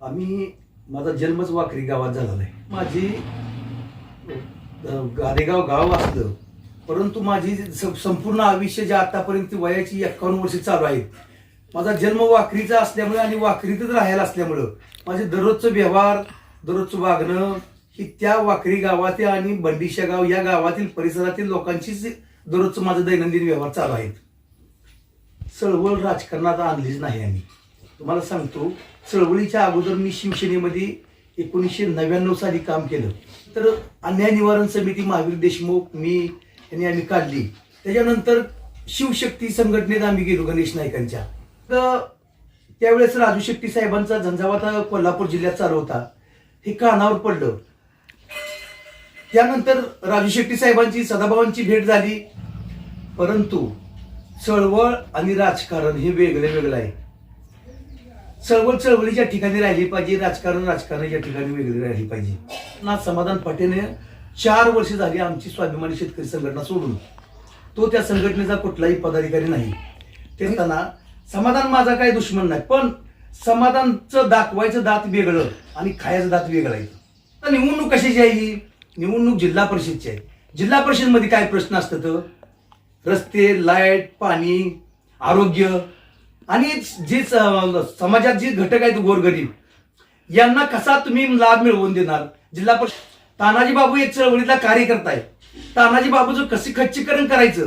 आम्ही माझा जन्मच वाकरी गावात झालेला आहे. माझी गादेगाव गाव असलं परंतु माझी स- संपूर्ण आयुष्य जे आतापर्यंत वयाची एक्कावन्न वर्ष चालू आहेत माझा जन्म वाकरीचा असल्यामुळे आणि वाकरीतच राहायला असल्यामुळं माझे दररोजचं व्यवहार दररोजचं वागणं ही त्या वाकरी गावातील आणि बंडीशा गाव या गावातील परिसरातील लोकांचीच दररोजचं माझं दैनंदिन व्यवहार चालू आहेत. चळवळ राजकारणात आणलीच नाही आम्ही. तुम्हाला सांगतो चळवळीच्या अगोदर मी शिवसेनेमध्ये एकोणीसशे नव्याण्णव साली काम केलं. तर अन्याय निवारण समिती महावीर देशमुख मी यांनी आम्ही काढली. त्याच्यानंतर शिवशक्ती संघटनेत आम्ही गेलो गणेश नाईकांच्या. तर त्यावेळेस राजू शेट्टी साहेबांचा झंझावात कोल्हापूर जिल्ह्यात चालू होता. हे कानावर पडलं. त्यानंतर राजू शेट्टी साहेबांची सदाभावांची भेट झाली. परंतु चळवळ आणि राजकारण हे वेगळं वेगळं आहे. चळवळ चळवळीच्या ठिकाणी राहिली पाहिजे राजकारण राजकारणाच्या ठिकाणी वेगळी राहिली पाहिजे. ना समाधान पाटेने चार वर्ष झाली आमची स्वाभिमानी शेतकरी संघटना सोडून. तो त्या संघटनेचा कुठलाही पदाधिकारी नाही. ते असताना समाधान माझा काही दुश्मन नाही पण समाधानचं दाखवायचं दात वेगळं आणि खायचं दात वेगळं आहे. आता निवडणूक कशाची आहे ही? निवडणूक जिल्हा परिषदची आहे. जिल्हा परिषदमध्ये काय प्रश्न असतात? रस्ते लाइट पाणी आरोग्य आणि जे समाजात जे घटक आहेत गोरगरीब यांना कसा तुम्ही लाभ मिळवून देणार? जिल्हा परिषद तानाजी बाबू एक चळवळीतला कार्यकर्ता आहे तानाजी बाबूचं कसे खच्चीकरण करायचं?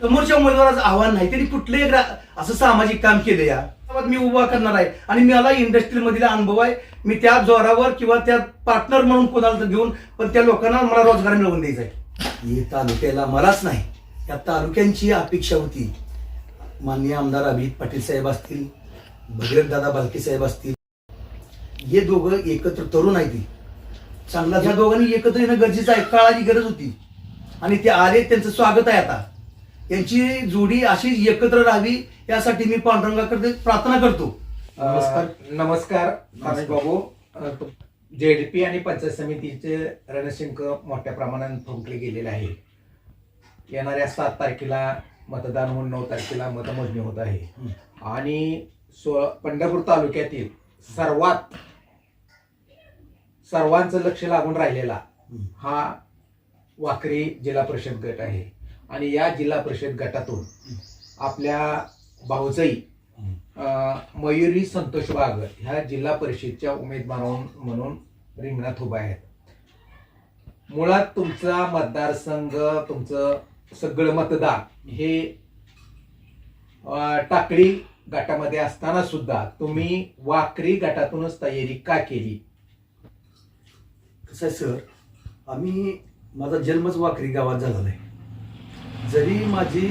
समोरच्या उमेदवाराचं आव्हान नाही. त्यांनी कुठलंही रा- असं सामाजिक काम केलं या. मी उभा करणार आहे. आणि मला इंडस्ट्री अनुभव आहे. मी त्या जोरावर किंवा त्या पार्टनर म्हणून कोणाला तर घेऊन पण त्या लोकांना मला रोजगार मिळवून द्यायचा आहे. हे तालुक्याला मलाच नाही. या तालुक्यांची अपेक्षा होती. माननीय आमदार अभिजित पाटील साहेब असतील भगीरथ दादा बालके साहेब असतील हे दोघं एकत्र तरुण आहेत. ती चांगला ह्या दोघांनी एकत्र येणं गरजेचं आहे काळाची गरज होती. आणि ते आले त्यांचं स्वागत आहे आता. यांची जोडी अशीच एकत्र राहावी यासाठी मी पांडुरंगाकडे प्रार्थना करतो. नमस्कार. नमस्कार बाबू. जेडपी आणि पंचायत समितीचे रणशिंक मोठ्या प्रमाणात फुंकले गेलेले आहे. येणाऱ्या सात तारखेला मतदान होऊन नऊ तारखेला मतमोजणी होत आहे. आणि सो पंढरपूर तालुक्यातील सर्वात सर्वांचं लक्ष लागून राहिलेला हं. वाकरी जिल्हा परिषद गट आहे. आणि या जिल्हा परिषद गटातून आपल्या भाऊजाई मयुरी संतोष वाघ ह्या जिल्हा परिषदच्या उमेदवार म्हणून रिंगणात उभा आहेत. मुळात तुमचा मतदारसंघ तुमचं सगळं मतदान हे टाकळी गटामध्ये असताना सुद्धा तुम्ही वाकरी गटातूनच तयारी का केली? कसं आहे सर आम्ही माझा जन्मच वाकरी गावात झालेला आहे. जरी माझी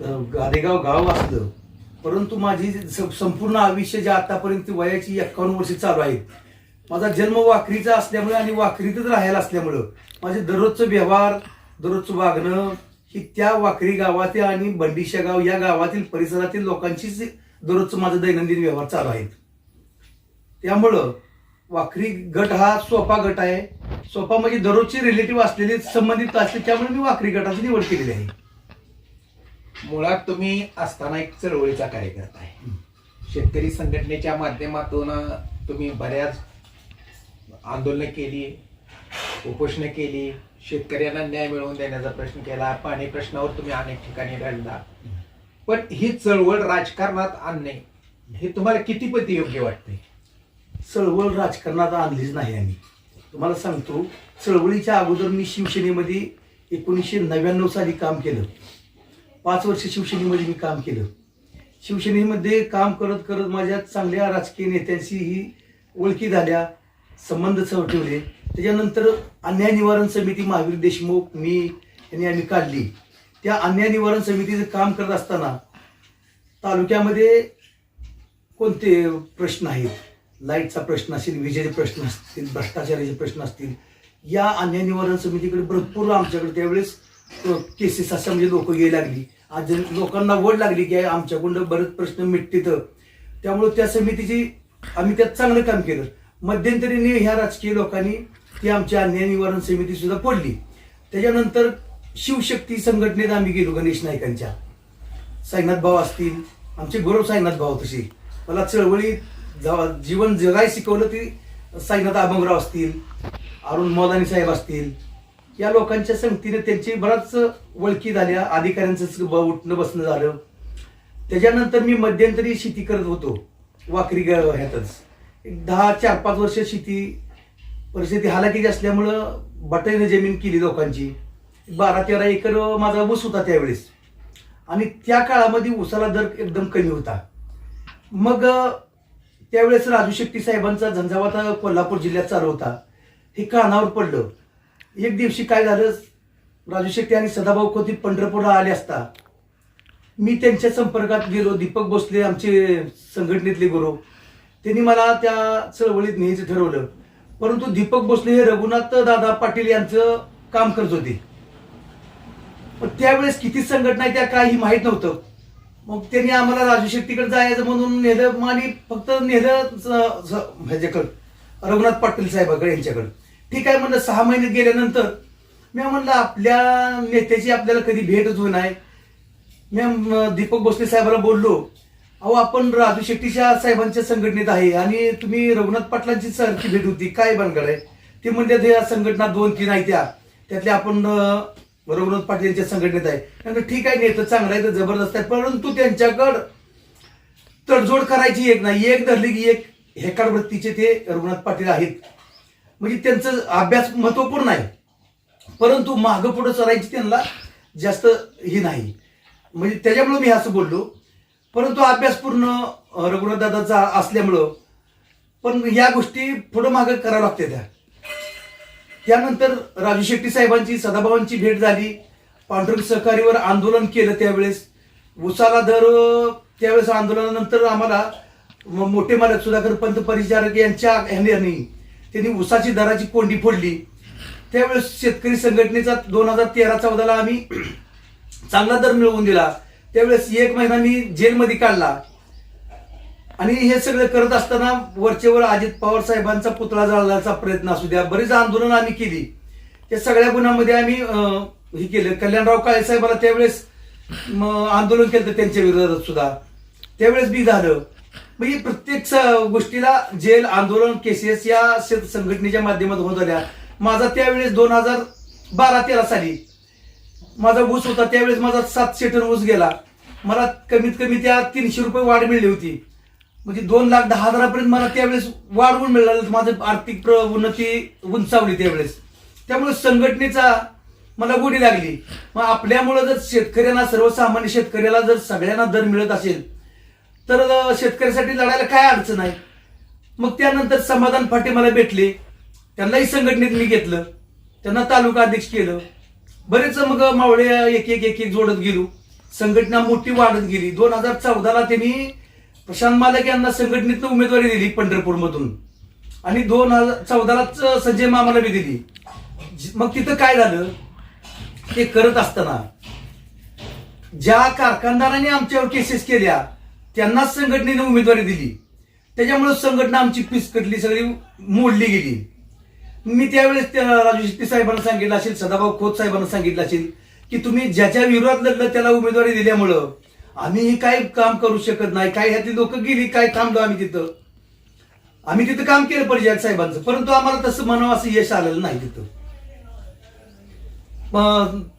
अ, गादेगाव गाव असलं परंतु माझी संपूर्ण आयुष्य जे आतापर्यंत वयाची एक्कावन्न वर्ष चालू आहेत माझा जन्म वाकरीचा असल्यामुळे आणि वाकरीतच राहायला असल्यामुळं माझे दररोजचं व्यवहार दररोजचं वागणं ही त्या वाकरी गावातील आणि बंडीशा गाव या गावातील परिसरातील लोकांचीच दररोजचं माझं दैनंदिन व्यवहार चालू आहेत. त्यामुळं वाकरी गट हा सोपा गट आहे. सोपा म्हणजे दररोजचे रिलेटिव्ह असलेले संबंधित असले त्यामुळे मी वाकरी गटाची निवड केलेली आहे. मुळात तुम्ही असताना एक चळवळीचा कार्यकर्ता आहे. शेतकरी संघटनेच्या माध्यमातून तुम्ही बऱ्याच आंदोलनं केली उपोषणं केली शेतकऱ्यांना न्याय मिळवून देण्याचा प्रश्न केला पाणी प्रश्नावर तुम्ही अनेक ठिकाणी लढला पण ही चळवळ राजकारणात आणणे हे तुम्हाला कितीपती योग्य वाटते? चळवळ राजकारणात आणलीच नाही आम्ही. तुम्हाला सांगतो चळवळीच्या अगोदर मी शिवसेनेमध्ये एकोणीसशे नव्याण्णव साली काम केलं. पाच वर्ष शिवसेनेमध्ये मी काम केलं. शिवसेनेमध्ये काम करत करत माझ्या चांगल्या राजकीय नेत्यांशी ही ओळखी झाल्या संबंध चव ठेवले. त्याच्यानंतर अन्याय निवारण समिती महावीर देशमुख मी यांनी आम्ही काढली. त्या अन्याय निवारण समितीचं काम करत असताना तालुक्यामध्ये कोणते प्रश्न आहेत? लाईटचा प्रश्न असेल विजेचे प्रश्न असतील भ्रष्टाचाराचे प्रश्न असतील या अन्याय निवारण समितीकडे भरपूर आमच्याकडे त्यावेळेस केसेस असं म्हणजे लोक यायला लागली. आज लोकांना वड लागली की आमच्याकडून बरेच प्रश्न मिटतील त्यामुळे त्या समितीची आम्ही त्यात चांगलं काम केलं. मध्यंतरीने ह्या राजकीय लोकांनी ती आमची अन्याय निवारण समिती सुद्धा पडली त्याच्यानंतर शिवशक्ती संघटनेत आम्ही गेलो गणेश नाईकांच्या. साईनाथ भाऊ असतील आमचे गौरव साईनाथ भाऊ तसे. मला चळवळीत जीवन जगाय शिकवलं ती साईनाथ अभंगराव असतील अरुण मोदानी साहेब असतील. या लोकांच्या संगतीने त्यांची बराच वळखी झाल्या अधिकाऱ्यांचं उठणं बसणं झालं. त्याच्यानंतर मी मध्यंतरी शेती करत होतो वाकरी ह्यातच. एक दहा चार पाच वर्ष शेती परिस्थिती हालाकीची असल्यामुळं बटाईनं जमीन केली लोकांची. बारा तेरा एकर माझा ऊस होता त्यावेळेस. आणि त्या काळामध्ये ऊसाला दर एकदम कमी होता. मग त्यावेळेस राजू शेट्टी साहेबांचा झंझावात कोल्हापूर जिल्ह्यात चालू होता. हे कानावर पडलं. एक दिवशी काय झालं? राजू शेट्टी आणि सदाभाऊ खोती पंढरपूरला आले असता. मी त्यांच्या संपर्कात गेलो. दीपक भोसले आमचे संघटनेतले गुरु. त्यांनी मला त्या चळवळीत न्यायचं ठरवलं. परंतु दीपक भोसले हे रघुनाथ दादा पाटील यांचं काम करत होते. पण त्यावेळेस किती संघटना आहे त्या काही माहीत नव्हतं. मग त्यांनी आम्हाला राजू शेट्टीकडे जायचं म्हणून नेलं आणि फक्त नेलं ह्याच्याकडं रघुनाथ पाटील साहेबाकडे यांच्याकडं. ठीक आहे म्हणलं सहा महिने गेल्यानंतर मी म्हणलं आपल्या नेत्याची आपल्याला कधी भेटच होणार नाही. मी दीपक भोसले साहेबाला बोललो अहो आपण राजू शेट्टीच्या साहेबांच्या संघटनेत आहे आणि तुम्ही रघुनाथ पाटलांची सारखी भेट होती. काय बनगड आहे? ते म्हणजे त्या संघटना दोन तीन आहे त्या. त्यातल्या आपण रघुनाथ पाटील यांच्या संघटनेत आहे. त्यानंतर ठीक आहे नेतं चांगलं आहे तर जबरदस्त आहे. परंतु त्यांच्याकडं तडजोड करायची एक नाही. एक धरली की एक हेकाड वृत्तीचे ते रघुनाथ पाटील आहेत. म्हणजे त्यांचं अभ्यास महत्त्वपूर्ण आहे परंतु मागं पुढं चरायची त्यांना जास्त ही नाही. म्हणजे त्याच्यामुळे मी असं बोललो परंतु अभ्यास पूर्ण रघुनाथदादाचा असल्यामुळं पण या गोष्टी पुढं मागं करावं लागते त्या. त्यानंतर राजू शेट्टी साहेबांची सदाभावांची भेट झाली. पांढरक सहकारीवर आंदोलन केलं त्यावेळेस. उसाला दर त्यावेळेस आंदोलनानंतर आम्हाला मोठे मालक सुधाकर पंत परिचारक यांच्या ह्यांनी त्यांनी उसाची दराची कोंडी फोडली. त्यावेळेस शेतकरी संघटनेचा दोन हजार तेरा चौदाला आम्ही चांगला दर मिळवून दिला. त्यावेळेस एक महिना मी जेलमध्ये काढला. आणि हे सगळं करत असताना वरचेवर अजित पवार साहेबांचा पुतळा जाळण्याचा प्रयत्न असू द्या बरीच आंदोलन आम्ही केली. त्या सगळ्या गुन्ह्यामध्ये आम्ही हे केलं. कल्याणराव काळे साहेबाला त्यावेळेस आंदोलन केलं त्यांच्या विरोधात सुद्धा. त्यावेळेस बी झालं. म्हणजे प्रत्येक गोष्टीला जेल आंदोलन केसेस या संघटनेच्या माध्यमातून होत आल्या. माझा त्यावेळेस दोन हजार बारा तेरा साली माझा ऊस होता त्यावेळेस माझा सातशे टन ऊस गेला. मला कमीत कमी त्या तीनशे रुपये वाढ मिळली होती. म्हणजे दोन लाख दहा हजारापर्यंत मला त्यावेळेस वाढवून मिळालं माझं आर्थिक प्र- उन्नती उंचावली त्यावेळेस. त्यामुळे संघटनेचा मला गोडी लागली. मग आपल्यामुळं जर शेतकऱ्यांना सर्वसामान्य शेतकऱ्याला जर सगळ्यांना दर मिळत असेल तर शेतकऱ्यासाठी लढायला काय अडचण आहे? मग त्यानंतर समाधान फाटे मला भेटले. त्यांनाही संघटनेत मी घेतलं. त्यांना तालुका अध्यक्ष केलं. बरेच मग मावळे एक एक एक एक जोडत गेलो. संघटना मोठी वाढत गेली. दोन हजार चौदाला त्यांनी प्रशांत मालक यांना संघटनेतनं उमेदवारी दिली पंढरपूरमधून. आणि दोन हजार चौदालाच संजय मामाला बी दिली. मग तिथं काय झालं? ते करत असताना ज्या कारखानदारांनी आमच्यावर केसेस केल्या त्यांनाच संघटनेने उमेदवारी दिली. त्याच्यामुळे संघटना आमची पिसकटली सगळी मोडली गेली. मी त्यावेळेस राजू शेट्टी साहेबांना सांगितलं असेल सदाभाऊ खोत साहेबांना सांगितलं असेल की तुम्ही ज्याच्या विरोधात लढलं त्याला उमेदवारी दिल्यामुळं आम्ही काही काम करू शकत नाही काय ह्यातली लोक गेली काय थांबलो आम्ही तिथं. आम्ही तिथं काम केलं पाहिजे साहेबांचं परंतु आम्हाला तसं म्हणावं असं यश आलेलं नाही तिथं.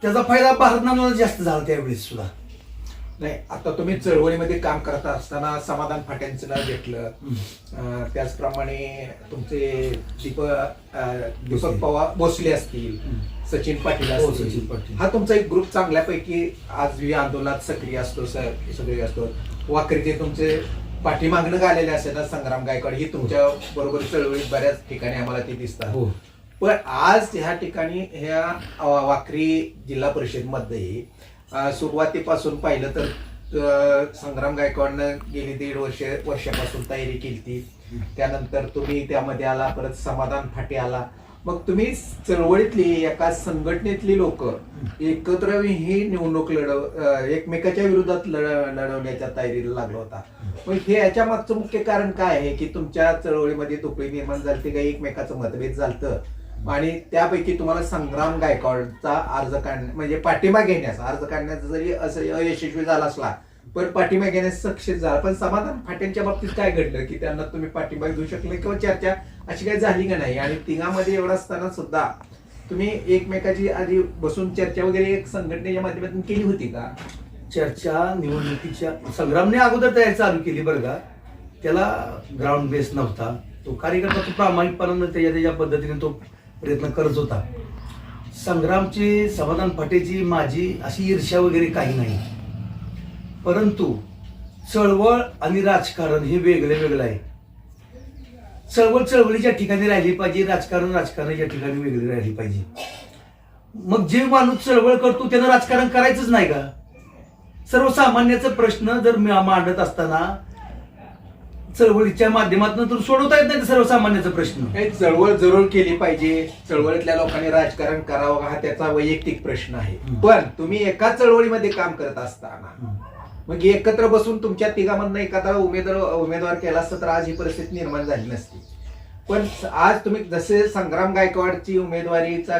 त्याचा फायदा भारतनाला जास्त झाला त्यावेळेस सुद्धा. नाही आता तुम्ही चळवळीमध्ये काम करत असताना समाधान फाट्यांचं नाव घेतलं. त्याचप्रमाणे तुमचे दीपक अं, दीपक. पवार भोसले असतील सचिन पाटील हो, असतील. सचिन पाटील. हा तुमचा एक ग्रुप चांगल्यापैकी आज या आंदोलनात सक्रिय असतो सगळे असतो. वाकरीचे तुमचे पाठीमागणं आलेले असतात ना संग्राम गायकवाड ही तुमच्या बरोबर चळवळीत बऱ्याच ठिकाणी आम्हाला ते दिसतात. हो. पण आज ह्या ठिकाणी ह्या वाकरी जिल्हा परिषदमध्ये सुरुवातीपासून पाहिलं तर संग्राम गायकवाडनं गेली दीड वर्ष वर्षापासून तयारी केली ती त्यानंतर तुम्ही त्यामध्ये आला परत समाधान फाटे आला. मग तुम्ही चळवळीतली एका संघटनेतली लोक एकत्र ही निवडणूक लढव एकमेकाच्या विरोधात लढ- लढवण्याच्या तयारीला लागला होता. मग हे याच्या मागचं मुख्य कारण काय आहे? की तुमच्या चळवळीमध्ये तुकडी निर्माण झाली काही एकमेकाचं मतभेद झालतं. आणि त्यापैकी तुम्हाला संग्राम गायकवाडचा अर्ज काढण्या म्हणजे पाठिंबा घेण्याचा अर्ज काढण्याचा जरी असं अयशस्वी झाला असला पण पाठिंबा घेण्यास सक्षेस झाला. पण समाधान फाट्यांच्या बाबतीत काय घडलं की त्यांना तुम्ही पाठिंबा देऊ शकले किंवा चर्चा अशी काही झाली का नाही? आणि तिघामध्ये एवढा असताना सुद्धा तुम्ही एकमेकाची आधी बसून चर्चा वगैरे एक संघटनेच्या माध्यमातून केली होती का? चर्चा निवडणुकीच्या संग्रामने अगोदर तयारी चालू केली बरं का. त्याला ग्राउंड बेस नव्हता. तो कार्यकर्ता तो प्रामाणिकपणानं त्याच्या त्याच्या पद्धतीने तो प्रयत्न करत होता. संग्रामची समाधान फाटेची माझी अशी ईर्ष्या वगैरे काही नाही. परंतु चळवळ आणि राजकारण हे वेगळं वेगळं आहे. चळवळ चळवळीच्या ठिकाणी राहिली पाहिजे राजकारण राजकारणाच्या ठिकाणी वेगळी राहिली पाहिजे. मग जे माणूस चळवळ करतो त्यानं राजकारण करायचंच नाही का? सर्वसामान्याचा प्रश्न जर मांडत असताना चळवळीच्या माध्यमातून तर सोडवता येत नाही सर्वसामान्याचा प्रश्न. चळवळ जरूर केली पाहिजे. चळवळीतल्या लोकांनी राजकारण करावं हा त्याचा वैयक्तिक प्रश्न आहे. पण तुम्ही एकाच चळवळीमध्ये काम करत असताना मग एकत्र बसून तुमच्या तिघामधनं एखादा उमेदवार उमेदवार केला असता तर आज ही परिस्थिती निर्माण झाली नसती. पण आज तुम्ही जसे संग्राम गायकवाडची उमेदवारीचा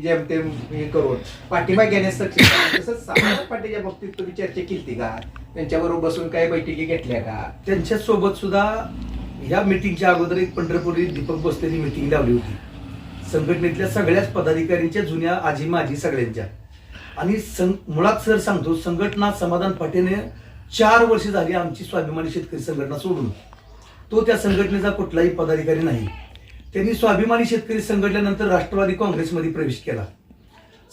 जेमतेम हे करून पाठिंबा घेण्यास सक्षम तसंच समाधान पाटीलच्या बाबतीत तुम्ही चर्चा केली का? त्यांच्याबरोबर बसून काही बैठकी घेतल्या का? त्यांच्यासोबत सुद्धा या मिटिंगच्या अगोदर एक पंढरपुरी दीपक बसलेली मिटिंग लावली होती. संघटनेतल्या सगळ्याच पदाधिकाऱ्यांच्या जुन्या आजी माजी सगळ्यांच्या. आणि सं- मुळात सर सांगतो संघटना समाधान पाटीलने चार वर्ष झाली आमची स्वाभिमानी शेतकरी संघटना सोडून. तो त्या संघटनेचा कुठलाही पदाधिकारी नाही. त्यांनी स्वाभिमानी शेतकरी संघटनेनंतर राष्ट्रवादी काँग्रेसमध्ये प्रवेश केला.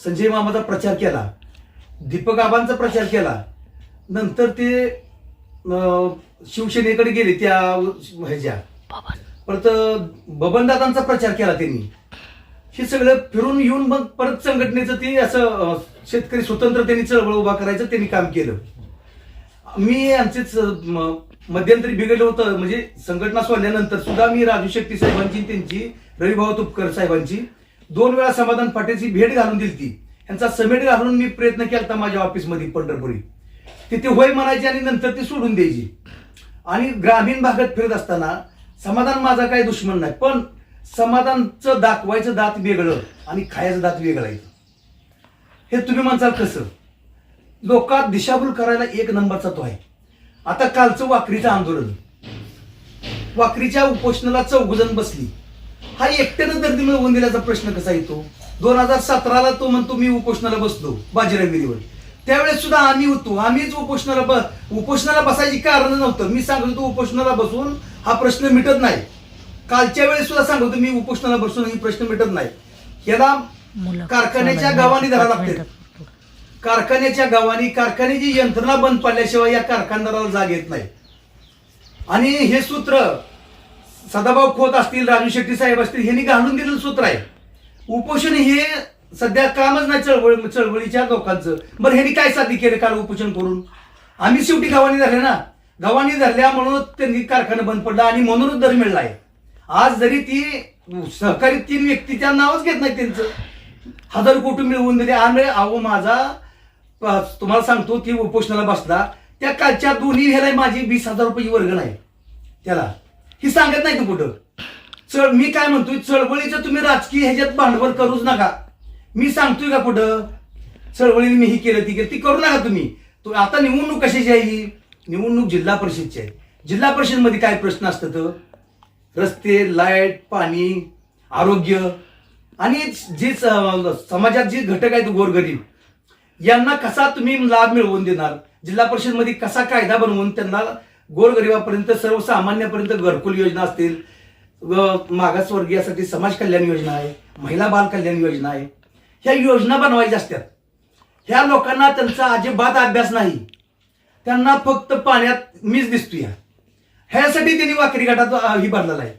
संजय मामाचा प्रचार केला. दीपक आबांचा प्रचार केला. नंतर ते शिवसेनेकडे गेले त्या ह्याच्या. परत बबनदादांचा प्रचार केला त्यांनी. हे सगळं फिरून येऊन मग परत संघटनेचं ते असं शेतकरी स्वतंत्र त्यांनी चळवळ उभा करायचं त्यांनी काम केलं. मी आमचेच मध्यंतरी बिघडलं होतं. म्हणजे संघटना सोडल्यानंतर सुद्धा मी राजू शेट्टी साहेबांची त्यांची रविभाऊ तुपकर साहेबांची दोन वेळा समाधान फाटेची भेट घालून दिली ती यांचा समेट घालून मी प्रयत्न केला माझ्या ऑफिसमध्ये पंढरपुरी. तिथे होय म्हणायची आणि नंतर ती सोडून द्यायची. आणि ग्रामीण भागात फिरत असताना समाधान माझा काही दुश्मन नाही पण समाधानचं दाखवायचं दात वेगळं आणि खायचं दात वेगळं आहे. हे तुम्ही म्हणसाल कसं? लोकात दिशाभूल करायला एक नंबरचा तो आहे. आता कालचं वाकरीचं आंदोलन. वाकरीच्या उपोषणाला चौघजण बसली. हा एकट्यानं दर्दी मिळवून दिल्याचा प्रश्न कसा येतो? दोन हजार सतराला तो म्हणतो मी उपोषणाला बसलो बाजीरागिरीवर त्यावेळेस सुद्धा आम्ही होतो. आम्हीच उपोषणाला ब उपोषणाला बसायची कारण नव्हतं. मी सांगत होतो उपोषणाला बसून हा प्रश्न मिटत नाही. कालच्या वेळेस सुद्धा सांगतो मी उपोषणाला बसून ही प्रश्न मिटत नाही. याला कारखान्याच्या गावाने धरा लागते. कारखान्याच्या गावानी कारखान्याची यंत्रणा बंद पडल्याशिवाय या कारखानदाराला जाग येत नाही. आणि हे सूत्र सदाभाऊ खोत असतील राजू शेट्टी साहेब असतील यांनी घालून दिलेलं सूत्र आहे. उपोषण हे सध्या कामच नाही चळवळ चळवळीच्या लोकांचं. बरं ह्यांनी काय साध्य केलं काल उपोषण करून? आम्ही शेवटी गावानी धरले ना. गावानी धरल्या म्हणून त्यांनी कारखाना बंद पडला आणि म्हणूनच दर आहे. आज जरी ती सहकारी तीन व्यक्ती त्या नावच घेत नाही त्यांचं. हजार कोटी मिळवून दिले. आणि अहो माझा तुम्हाला सांगतो ती उपोषणाला बसला. त्या कालच्या दोन्ही ह्याला माझी वीस हजार रुपये वर्ग नाही त्याला. ही सांगत नाही तू कुठं चळ मी काय म्हणतोय? चळवळीचं तुम्ही राजकीय ह्याच्यात भांडवल करूच नका. मी सांगतोय का कुठं चळवळीने मी ही केलं ती केलं. ती करू नका तुम्ही. तो आता निवडणूक कशाची आहे ही? निवडणूक जिल्हा परिषदची आहे. जिल्हा परिषदमध्ये काय प्रश्न असतात? रस्ते लाइट पाणी आरोग्य आणि जे समाजात जे घटक आहेत गोरगरीब यांना कसा तुम्ही लाभ मिळवून देणार? जिल्हा परिषदमध्ये कसा कायदा बनवून त्यांना गोरगरिबापर्यंत सर्वसामान्यापर्यंत घरकुल योजना असतील मागासवर्गीयासाठी समाज कल्याण योजना आहे महिला बाल कल्याण योजना आहे ह्या योजना बनवायच्या असतात ह्या लोकांना त्यांचा अजिबात अभ्यास नाही. त्यांना फक्त पाण्यात मीच दिसतोय. ह्यासाठी त्यांनी वाकरी गटात ही भरलेला आहे.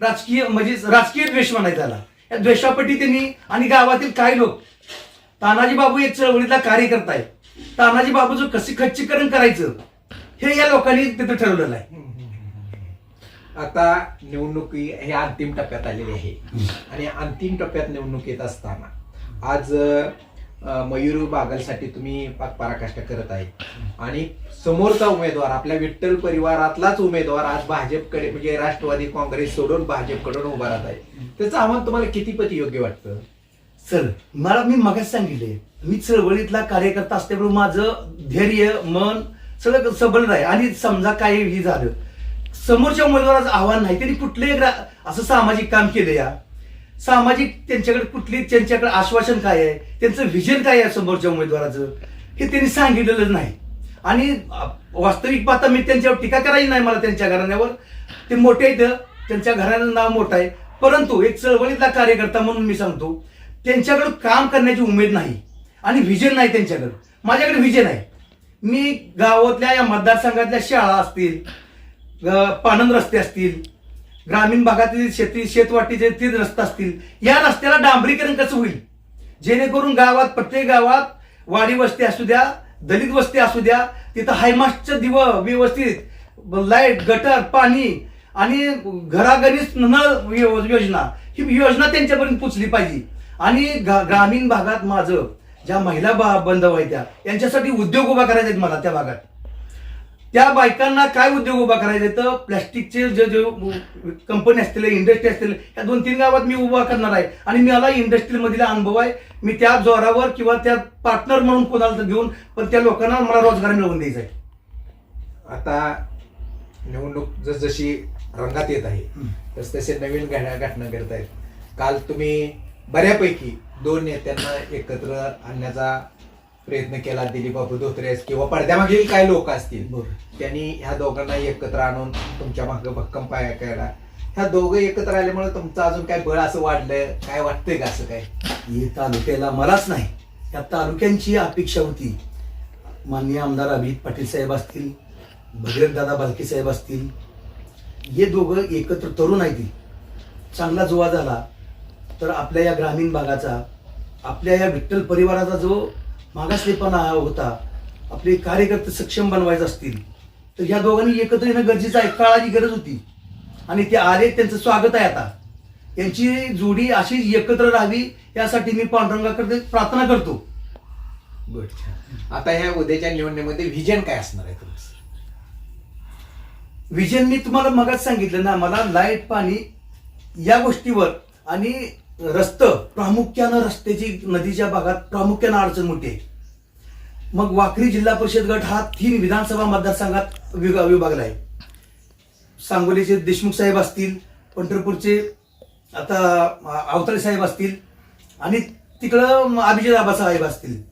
राजकीय म्हणजे राजकीय द्वेष म्हणायचा त्याला. या द्वेषापटी त्यांनी आणि गावातील काही लोक तानाजी बाबू एक चळवळीतला कार्यकर्ता आहे. तानाजी बाबूचं कसे खच्चीकरण करायचं हे या लोकांनी तिथं ठरवलेलं आहे. आता निवडणुकी हे अंतिम टप्प्यात आलेली आहे. आणि अंतिम टप्प्यात निवडणूक येत असताना आज अं, मयूर बागलसाठी तुम्ही पाक पराकाष्ठा करत आहे. आणि समोरचा उमेदवार आपल्या विठ्ठल परिवारातलाच उमेदवार आज भाजपकडे म्हणजे राष्ट्रवादी काँग्रेस सोडून भाजपकडून उभा राहत आहे. त्याचं आव्हान तुम्हाला कितीपत योग्य वाटतं? चल मला मी मगाच सांगितले मी चळवळीतला कार्यकर्ता असल्यामुळे माझं धैर्य मन सगळं सबल आहे आणि समजा काही झालं समोरच्या उमेदवाराचं आव्हान नाही त्यांनी कुठलंही असं सामाजिक काम केलं या. सामाजिक त्यांच्याकडे कुठली त्यांच्याकडे आश्वासन काय आहे त्यांचं व्हिजन काय आहे समोरच्या उमेदवाराचं हे त्यांनी सांगितलेलं नाही. आणि वास्तविक पाहता मी त्यांच्यावर टीका करायची नाही मला त्यांच्या घराण्यावर. ते मोठे आहेत त्यांच्या घराण्याचं नाव मोठं आहे. परंतु एक चळवळीतला कार्यकर्ता म्हणून मी सांगतो त्यांच्याकडं काम करण्याची उमेद नाही आणि व्हिजन नाही त्यांच्याकडं. माझ्याकडे व्हिजन आहे. मी गावातल्या या मतदारसंघातल्या शाळा असतील पानंद रस्ते असतील ग्रामीण भागातील शेती शेतवाटीचे तीन रस्ते असतील या रस्त्याला डांबरीकरण कसं होईल? जेणेकरून गावात प्रत्येक गावात वाडी वस्ती असू द्या दलित वस्ती असू द्या तिथं हायमास्टचं दिव व्यवस्थित लाइट गटर पाणी आणि घराघरीच नळ यो- योजना ही योजना त्यांच्यापर्यंत पोचली पाहिजे. आणि ग्रामीण भागात माझं ज्या महिला बा- बांधव आहेत त्या यांच्यासाठी उद्योग उभा करायचे आहेत मला त्या भागात. त्या बायकांना काय उद्योग उभा करायचे तर प्लॅस्टिकचे जे जे कंपनी असतील इंडस्ट्री असतील या दोन तीन गावात मी उभा करणार आहे. आणि मला इंडस्ट्री मधला अनुभव आहे. मी त्या जोरावर किंवा त्या पार्टनर म्हणून कोणाला तर घेऊन पण त्या लोकांना मला रोजगार मिळवून द्यायचा आहे. आता निवडणूक जसजशी रंगात येत आहे. तस तसे नवीन घटना घटना करत आहेत काल तुम्ही बऱ्यापैकी दोन नेत्यांना एकत्र आणण्याचा प्रयत्न केला. दिलीप बाबू धोत्रे किंवा पडद्यामागील काय लोक असतील. त्यांनी ह्या दोघांना एकत्र आणून तुमच्या मागे भक्कम पाया केला. ह्या दोघं एकत्र आल्यामुळे तुमचं अजून काय बळ असं वाढलं काय वाटतंय का असं काय? ही तालुक्याला मलाच नाही. या तालुक्यांची अपेक्षा होती. माननीय आमदार अभिजित पाटील साहेब असतील भगीरथ दादा बालके साहेब असतील. हे दोघं एकत्र तरुण आहेत. चांगला जुवा झाला. तर आपल्या या ग्रामीण भागाचा आपल्या या विठ्ठल परिवाराचा जो मागासलेपणा होता आपले कार्यकर्ते सक्षम बनवायचे असतील तर ह्या दोघांनी एकत्र येणं गरजेचं आहे काळाची गरज होती. आणि ते आले त्यांचं स्वागत आहे आता. यांची जोडी अशीच एकत्र राहावी यासाठी मी पांडुरंगाकडे प्रार्थना करतो. आता ह्या उद्याच्या निवडणुकीमध्ये व्हिजन काय असणार आहे तुमचं? विजन मी तुम्हाला मगाच सांगितलं ना मला लाइट पाणी या गोष्टीवर आणि रस्त प्रामुख्यानं रस्त्याची नदीच्या भागात प्रामुख्यानं अडचण मोठी आहे. मग वाखरी जिल्हा परिषद गट हा तीन विधानसभा मतदारसंघात विभागला आहे. सांगोलीचे देशमुख साहेब असतील पंढरपूरचे आता अवताळे साहेब असतील आणि तिकडं अभिजित आबासाहेब असतील.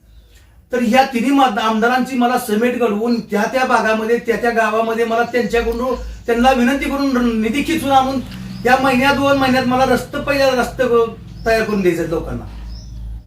तर ह्या तिन्ही आमदारांची मला समेट घडवून त्या त्या भागामध्ये त्या त्या गावामध्ये मला त्यांच्याकडून त्यांना विनंती करून निधी खिचून आणून या महिन्यात दोन महिन्यात मला रस्त पहिला रस्त तयार करून द्यायचे लोकांना.